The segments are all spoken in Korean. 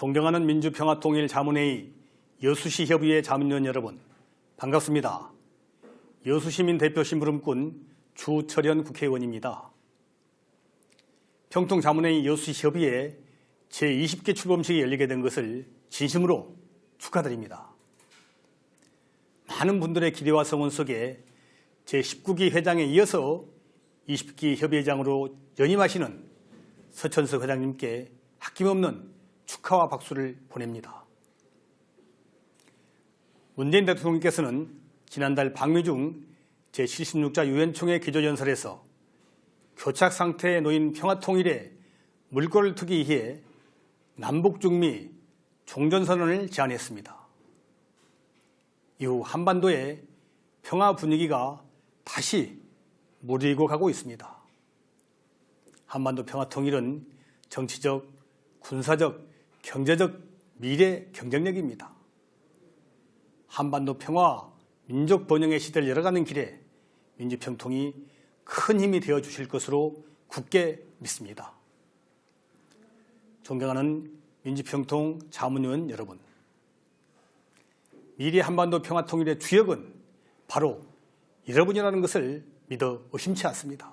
존경하는 민주평화통일 자문회의 여수시 협의회 자문위원 여러분 반갑습니다. 여수시민 대표 심부름꾼 주철현 국회의원입니다. 평통 자문회의 여수시 협의회 제20개 출범식이 열리게 된 것을 진심으로 축하드립니다. 많은 분들의 기대와 성원 속에 제19기 회장에 이어서 20기 협의회장으로 연임하시는 서천석 회장님께 아낌없는 축하와 박수를 보냅니다. 문재인 대통령께서는 지난달 방미중 제76자 유엔총회 기조연설에서 교착 상태에 놓인 평화통일에 물꼬를 트기 위해 남북중미 종전선언을 제안했습니다. 이후 한반도의 평화 분위기가 다시 무르익어 가고 있습니다. 한반도 평화 통일은 정치적, 군사적, 경제적 미래 경쟁력입니다. 한반도 평화, 민족 번영의 시대를 열어가는 길에 민주평통이 큰 힘이 되어 주실 것으로 굳게 믿습니다. 존경하는 민주평통 자문위원 여러분, 미래 한반도 평화 통일의 주역은 바로 여러분이라는 것을 믿어 의심치 않습니다.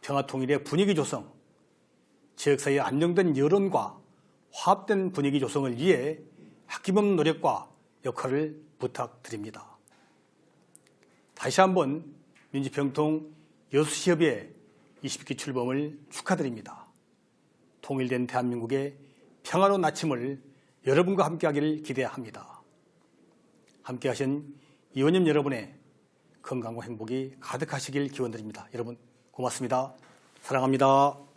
평화 통일의 분위기 조성, 지역사회의 안정된 여론과 화합된 분위기 조성을 위해 아낌없는 노력과 역할을 부탁드립니다. 다시 한번 민주평통 여수시협의 20기 출범을 축하드립니다. 통일된 대한민국의 평화로운 아침을 여러분과 함께하기를 기대합니다. 함께하신 의원님 여러분의 건강과 행복이 가득하시길 기원드립니다. 여러분 고맙습니다. 사랑합니다.